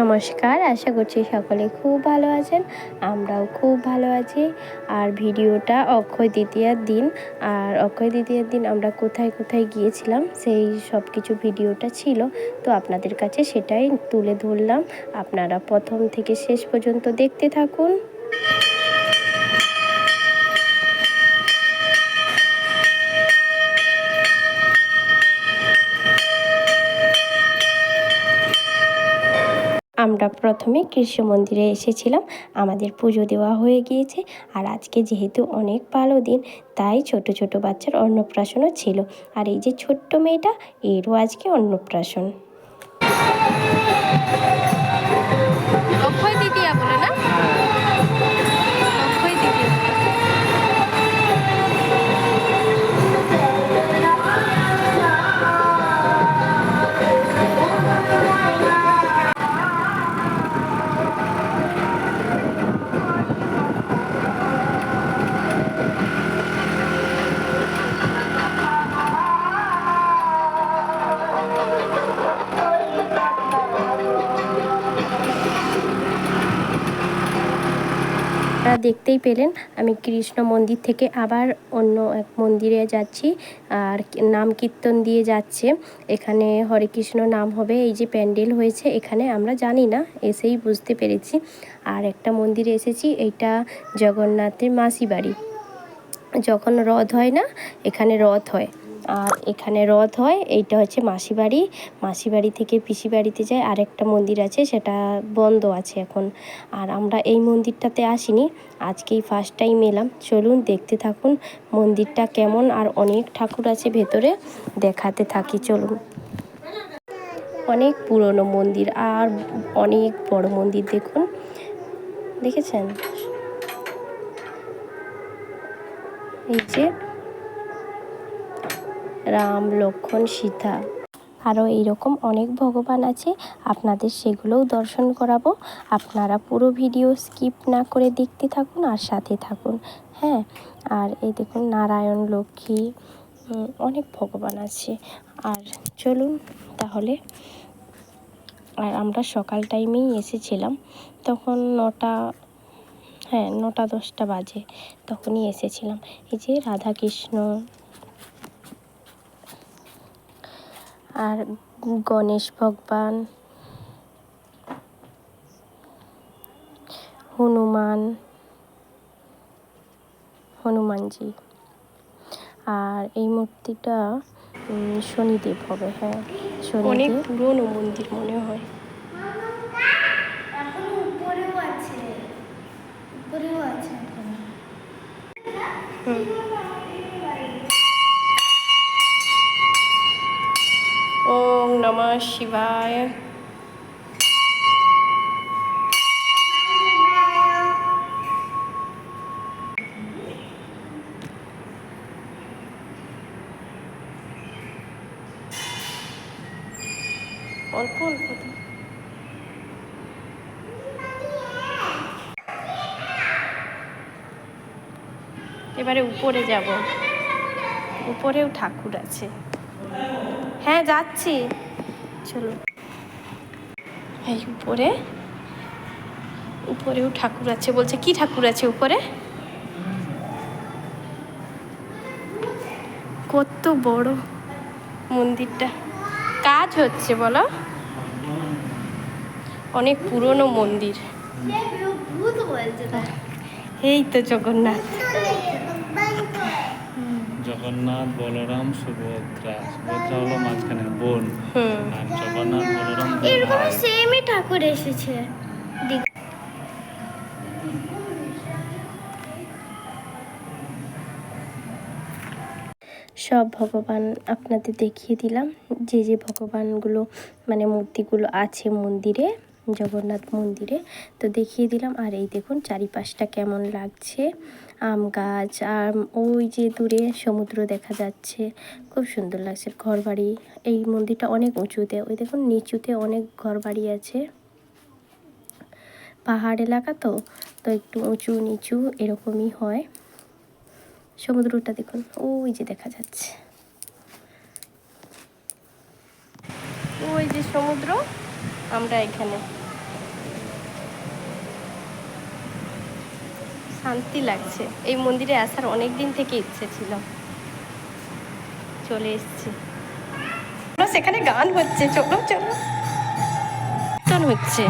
নমস্কার, আশা করছি সকলে খুব ভালো আছেন, আমরাও খুব ভালো আছি। আর ভিডিওটা অক্ষয় দ্বিতীয়ার দিন, আর অক্ষয় দ্বিতীয়ার দিন আমরা কোথায় কোথায় গিয়েছিলাম, সেই সব কিছু ভিডিওটা ছিল। তো আপনাদের কাছে সেটাই তুলে ধরলাম। আপনারা প্রথম থেকে শেষ পর্যন্ত দেখতে থাকুন। আমরা প্রথমে কৃষ্ণ মন্দিরে এসেছিলাম। আমাদের পুজো দেওয়া হয়ে গিয়েছে। আর আজকে যেহেতু অনেক ভালো দিন, তাই ছোট ছোট বাচ্চার অন্নপ্রাশনও ছিল। আর এই যে ছোট্ট মেয়েটা, এরও আজকে অন্নপ্রাশন। দেখতেই পেলেন। আমি কৃষ্ণ মন্দির থেকে আবার অন্য এক মন্দিরে যাচ্ছি। আর নাম কীর্তন দিয়ে যাচ্ছে। এখানে হরে কৃষ্ণ নাম হবে, এই যে প্যান্ডেল হয়েছে, এখানে আমরা জানি না, এসেই বুঝতে পেরেছি। আর একটা মন্দিরে এসেছি, এইটা জগন্নাথের মাসি বাড়ি যখন রথ হয় না, এখানে রথ হয়। আর এখানে রথ হয়, এইটা হচ্ছে মাসি বাড়ি মাসি বাড়ি থেকে পিসি বাড়িতে যায়, আরেকটা মন্দির আছে, সেটা বন্ধ আছে এখন। আর আমরা এই মন্দিরটাতে আসিনি, আজকেই ফার্স্ট টাইম এলাম। চলুন, দেখতে থাকুন মন্দিরটা কেমন, আর অনেক ঠাকুর আছে ভেতরে, দেখাতে থাকি, চলুন। অনেক পুরনো মন্দির, আর অনেক বড় মন্দির, দেখুন। দেখেছেন? এই যে রাম লক্ষ্মণ সীতা। আরও এইরকম অনেক ভগবান আছে, আপনাদের সেগুলোও দর্শন করাবো। আপনারা পুরো ভিডিও স্কিপ না করে দেখতে থাকুন আর সাথে থাকুন হ্যাঁ? আর এই দেখুন নারায়ণ, লক্ষ্মী অনেক ভগবান আছে। আর চলুন তাহলে, আর আমরা সকাল টাইমেই এসেছিলাম, তখন নটা হ্যাঁ নটা দশটা বাজে, তখনই এসেছিলাম। এই যে রাধাকৃষ্ণ আর গণেশ ভগবান, হনুমান, হনুমানজি। আর এই মূর্তিটা শনিদেব হবে হ্যাঁ অনেক পুরনো মন্দির মনে হয় এখনও উপরেও আছে উপরেও আছে এখনও ওম নমঃ শিবায় অল্প অল্প। এবারে উপরে যাব। উপরেও ঠাকুর আছে। হ্যাঁ যাচ্ছি। চলো। এই উপরে উপরেও ঠাকুর আছে বলছে। কি ঠাকুর আছে উপরে? কত বড় মন্দিরটা। কাজ হচ্ছে বলো। অনেক পুরনো মন্দির। এই তো জগন্নাথ। জগন্নাথ বলরাম সুভদ্রা সুভদ্রা হলো মাঝখানে বোন। আর জগন্নাথ বলরাম এরকম সেমই ঠাকুর এসেছে। সব ভগবান আপনাদের দেখিয়ে দিলাম। যে যে ভগবানগুলো মানে মূর্তিগুলো আছে মন্দিরে জগন্নাথ মন্দিরে তো দেখিয়ে দিলাম। আর এই দেখুন চারিপাশটা কেমন লাগছে। আম গাছ আর ওই যে দূরে সমুদ্র দেখা যাচ্ছে। খুব সুন্দর লাগছে ঘরবাড়ি। এই মন্দিরটা অনেক উঁচুতে, ওই দেখুন নিচুতে অনেক ঘরবাড়ি আছে। পাহাড় এলাকা তো তো একটু উঁচু নিচু এরকমই হয়। সমুদ্রটা দেখুন, ওই যে দেখা যাচ্ছে। ওই যে সমুদ্র, আমরা এখানে। শান্তি লাগছে। এই মন্দিরে আসার অনেক দিন থেকে ইচ্ছে ছিল। চলে এসছি। সেখানে গান হচ্ছে। চলো চলো। গান হচ্ছে।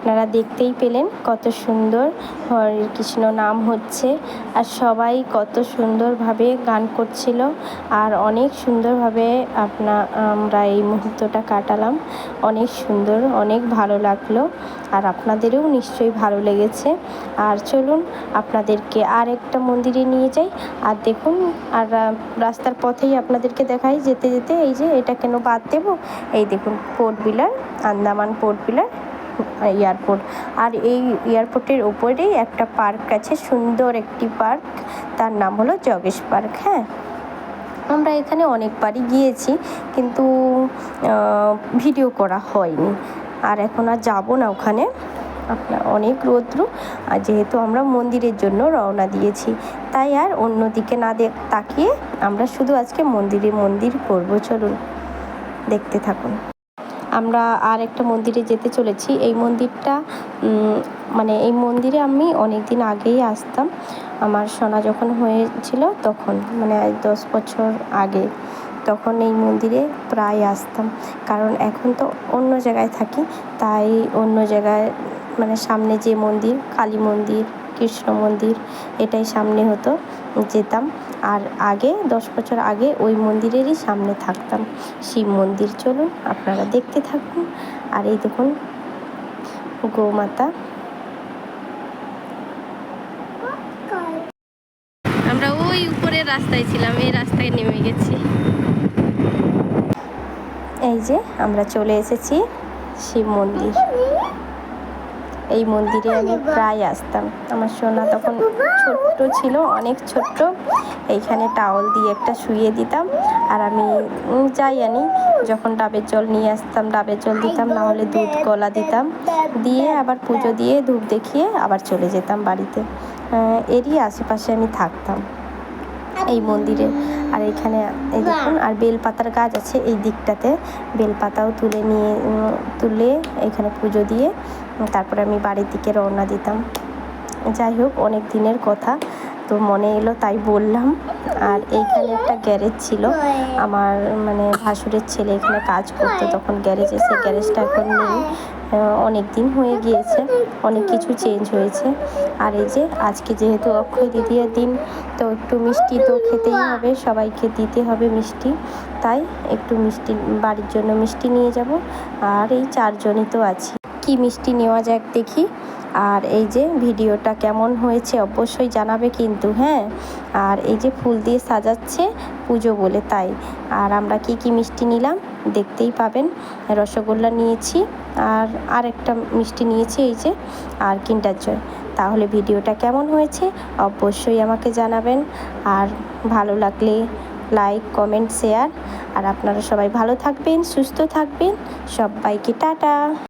আপনারা দেখতেই পেলেন কত সুন্দর হরে কৃষ্ণ নাম হচ্ছে। আর সবাই কত সুন্দরভাবে গান করছিল আর অনেক সুন্দরভাবে আপনা, আমরা এই মুহূর্তটা কাটালাম। অনেক সুন্দর, অনেক ভালো লাগল আর আপনাদেরও নিশ্চয়ই ভালো লেগেছে। আর চলুন আপনাদেরকে আর একটা মন্দিরে নিয়ে যাই। আর দেখুন, আর রাস্তার পথেই আপনাদেরকে দেখাই যেতে যেতে এই যে এটা কেন বাদ দেবো? এই দেখুন পোর্ট বিলার আন্দামান পোর্ট বিলার এয়ারপোর্ট। আর এই এয়ারপোর্টের ওপরেই একটা পার্ক আছে, সুন্দর একটি পার্ক। তার নাম হলো জগেশ পার্ক হ্যাঁ। আমরা এখানে অনেকবারই গিয়েছি, কিন্তু ভিডিও করা হয়নি। আর এখন আর যাব না ওখানে। আপনার অনেক রৌদ্র, আর যেহেতু আমরা মন্দিরের জন্য রওনা দিয়েছি, তাই আর অন্য দিকে না তাকিয়ে আমরা শুধু আজকে মন্দিরে মন্দির করব। চলুন, দেখতে থাকুন। আমরা আর একটা মন্দিরে যেতে চলেছি। এই মন্দিরটা মানে এই মন্দিরে আমি অনেক দিন আগেই আসতাম। আমার সোনা যখন হয়েছিল তখন মানে দশ বছর আগে, তখন এই মন্দিরে প্রায় আসতাম। কারণ এখন তো অন্য জায়গায় থাকি, তাই অন্য জায়গায় মানে সামনে যে মন্দির, কালী মন্দির কৃষ্ণ মন্দির এটাই সামনে হতো যেতাম। আর আগে দশ বছর আগে ওই মন্দিরেরই সামনে থাকতাম। শিব মন্দির চলুন আপনারা দেখতে থাকুন। আর এই দেখুন গোমাতা। আমরা ওই উপরের রাস্তায় ছিলাম এই রাস্তায় নেমে গেছি। এই যে আমরা চলে এসেছি শিব মন্দির। এই মন্দিরে আমি প্রায় আসতাম। আমার সোনা তখন ছোট্ট ছিল, অনেক ছোট্ট। এইখানে টাওয়াল দিয়ে একটা শুয়ে দিতাম। আর আমি যাই আনি, যখন ডাবের জল নিয়ে আসতাম, ডাবের জল দিতাম, না হলে দুধ কলা দিতাম। দিয়ে আবার পুজো দিয়ে ধূপ দেখিয়ে আবার চলে যেতাম বাড়িতে। এরই আশেপাশে আমি থাকতাম এই মন্দিরে। আর এখানে এই দেখুন, আর বেলপাতার গাছ আছে এই দিকটাতে। বেলপাতাও তুলে নিয়ে তুলে এখানে পুজো দিয়ে তারপরে আমি বাড়ির দিকে রওনা দিতাম। যাই হোক, অনেক দিনের কথা, তো মনে এলো তাই বললাম। আর এইখানে একটা গ্যারেজ ছিল, আমার মানে ভাসুরের ছেলে এখানে কাজ করতো, তখন গ্যারেজে, সেই গ্যারেজটা এখন নেই। অনেক দিন হয়ে গিয়েছে, অনেক কিছু চেঞ্জ হয়েছে। আর এই যে, আজকে যেহেতু অক্ষয় দ্বিতীয় দিন, তো একটু মিষ্টি তো খেতেই হবে, সবাইকে দিতে হবে মিষ্টি। তাই একটু মিষ্টি, বাড়ির জন্য মিষ্টি নিয়ে যাব। আর এই চারজনই তো আছি। কি মিষ্টি নেওয়া যাক দেখি। আর এই যে ভিডিওটা কেমন হয়েছে অবশ্যই জানাবে কিন্তু হ্যাঁ? আর এই যে ফুল দিয়ে সাজাচ্ছে পুজো বলে তাই। আর আমরা কি কি মিষ্টি নিলাম দেখতেই পাবেন। রসগোল্লা নিয়েছি আর আরেকটা মিষ্টি নিয়েছি এই যে আর কিন্ডার জয়। তাহলে ভিডিওটা কেমন হয়েছে অবশ্যই আমাকে জানাবেন। আর ভালো লাগলে লাইক, কমেন্ট, শেয়ার। আর আপনারা সবাই ভালো থাকবেন, সুস্থ থাকবেন। সবাইকে টাটা।